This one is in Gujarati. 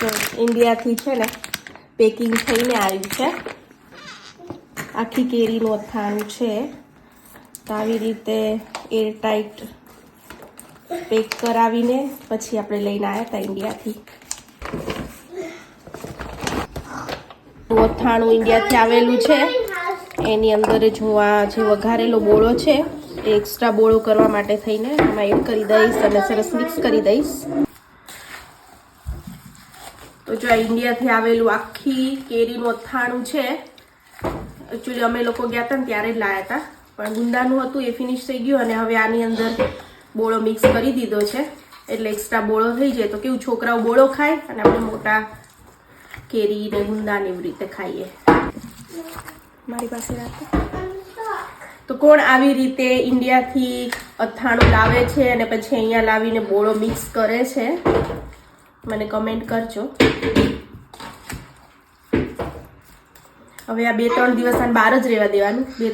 જો, ઇન્ડિયાથી છે ને, પેકિંગ થઈને આવી છે. આખી કેરીનું અથાણું છે. તો આવી રીતે એરટાઈટ પેક કરાવીને પછી આપણે લઈને આવ્યા હતા ઇન્ડિયાથી. અથાણું ઇન્ડિયાથી આવેલું છે. એની અંદર જોવા જે વઘારેલો બોળો છે, એ એક્સ્ટ્રા બોળો કરવા માટે થઈને એમાં એડ કરી દઈશ અને સરસ મિક્સ કરી દઈશ. તો જો આ ઇન્ડિયાથી આવેલું આખી કેરીનું અથાણું છે. એકચ્યુઅલી અમે લોકો ગયા હતા ને ત્યારે જ લાયા હતા પણ ગુંદાનું હતું એ ફિનિશ થઈ ગયું અને હવે આની અંદર બોળો મિક્સ કરી દીધો છે. એટલે એક્સ્ટ્રા બોળો થઈ જાય તો કેવું છોકરાઓ બોળો ખાય અને આપણે મોટા કેરી ને ગુંદાને એવી રીતે ખાઈએ. મારી પાસે રાખો. તો કોણ આવી રીતે ઇન્ડિયાથી અથાણું લાવે છે અને પછી અહીંયા લાવીને બોળો મિક્સ કરે છે? મને કમેન્ટ કરજો. હવે આ બે ત્રણ દિવસ આને બહાર જ રહેવા દેવાનું. બે